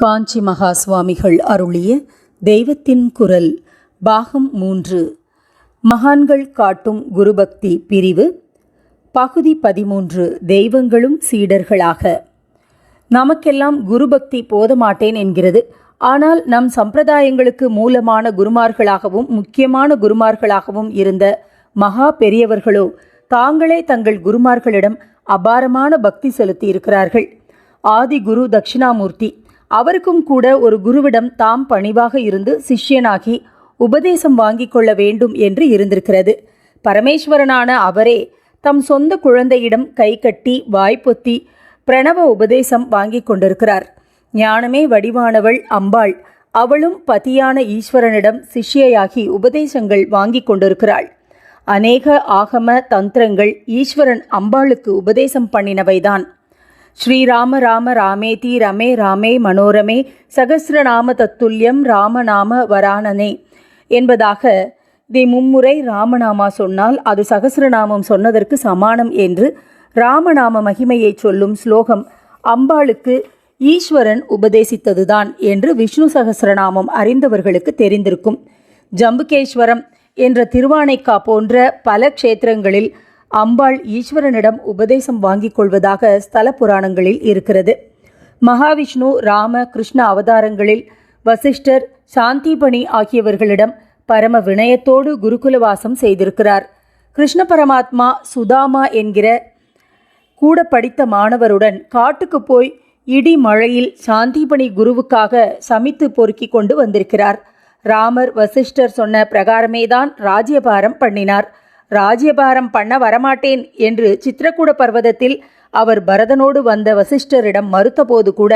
காஞ்சி மகா சுவாமிகள் அருளிய தெய்வத்தின் குரல் பாகம் மூன்று. மகான்கள் காட்டும் குருபக்தி பிரிவு. பகுதி பதிமூன்று. தெய்வங்களும் சீடர்களாக. நமக்கெல்லாம் குருபக்தி போதமாட்டேன் என்கிறது. ஆனால் நம் சம்பிரதாயங்களுக்கு மூலமான குருமார்களாகவும் முக்கியமான குருமார்களாகவும் இருந்த மகா பெரியவர்களோ தாங்களே தங்கள் குருமார்களிடம் அபாரமான பக்தி செலுத்தி இருக்கிறார்கள் ஆதி குரு தட்சிணாமூர்த்தி அவருக்கும் கூட ஒரு குருவிடம் தாம் பணிவாக இருந்து சிஷ்யனாகி உபதேசம் வாங்கிக் கொள்ள வேண்டும் என்று இருந்திருக்கிறது. பரமேஸ்வரனான அவரே தம் சொந்த குழந்தையிடம் கை கட்டி வாய்ப்பொத்தி பிரணவ உபதேசம் வாங்கி கொண்டிருக்கிறார். ஞானமே வடிவானவள் அம்பாள். அவளும் பதியான ஈஸ்வரனிடம் சிஷ்யையாகி உபதேசங்கள் வாங்கி கொண்டிருக்கிறாள். அநேக ஆகம தந்திரங்கள் ஈஸ்வரன் அம்பாளுக்கு உபதேசம் பண்ணினவைதான். ஸ்ரீராம ராம ராமேதி ரமே ராமே மனோரமே சகசிரநாம தத்துல்யம் ராமநாம வரானனே. என்பதாக இதை மும்முறை ராமநாமா சொன்னால் அது சகசிரநாமம் சொன்னதற்கு சமானம் என்று ராமநாம மகிமையை சொல்லும் ஸ்லோகம் அம்பாளுக்கு ஈஸ்வரன் உபதேசித்ததுதான் என்று விஷ்ணு சகசிரநாமம் அறிந்தவர்களுக்கு தெரிந்திருக்கும். ஜம்புகேஸ்வரம் என்ற திருவானைக்கா போன்ற பல க்ஷேத்திரங்களில் அம்பாள் ஈஸ்வரனிடம் உபதேசம் வாங்கிக் கொள்வதாக ஸ்தல புராணங்களில் இருக்கிறது. மகாவிஷ்ணு ராம கிருஷ்ண அவதாரங்களில் வசிஷ்டர் சாந்திபணி ஆகியவர்களிடம் பரம வினயத்தோடு குருகுலவாசம் செய்திருக்கிறார். கிருஷ்ண பரமாத்மா சுதாமா என்கிற கூட படித்த மாணவருடன் காட்டுக்கு போய் இடி மழையில் சாந்திபணி குருவுக்காக சமித்து பொறுக்கி கொண்டு வந்திருக்கிறார். ராமர் வசிஷ்டர் சொன்ன பிரகாரமேதான் ராஜ்யபாரம் பண்ணினார். ராஜ்யபாரம் பண்ண வரமாட்டேன் என்று சித்திரக்கூட பர்வதத்தில் அவர் பரதனோடு வந்த வசிஷ்டரிடம் மறுத்தபோது கூட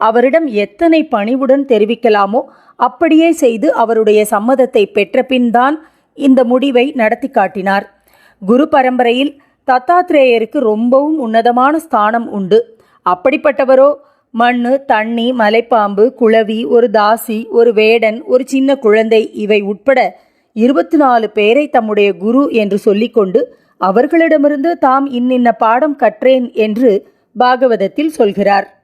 அவரிடம் எத்தனை பணிவுடன் தெரிவிக்கலாமோ அப்படியே செய்து அவருடைய சம்மதத்தை பெற்ற பின்தான் இந்த முடிவை நடத்தி காட்டினார். குரு பரம்பரையில் தத்தாத்ரேயருக்கு ரொம்பவும் உன்னதமான ஸ்தானம் உண்டு. அப்படிப்பட்டவரோ? மண்ணு தண்ணி மலைப்பாம்பு குளவி ஒரு தாசி ஒரு வேடன் ஒரு சின்ன குழந்தை இவை உட்பட இருபத்தி நாலு பேரை தம்முடைய குரு என்று சொல்லிக்கொண்டு அவர்களிடமிருந்து தாம் இன்னின்ன பாடம் கற்றேன் என்று பாகவதத்தில் சொல்கிறார்.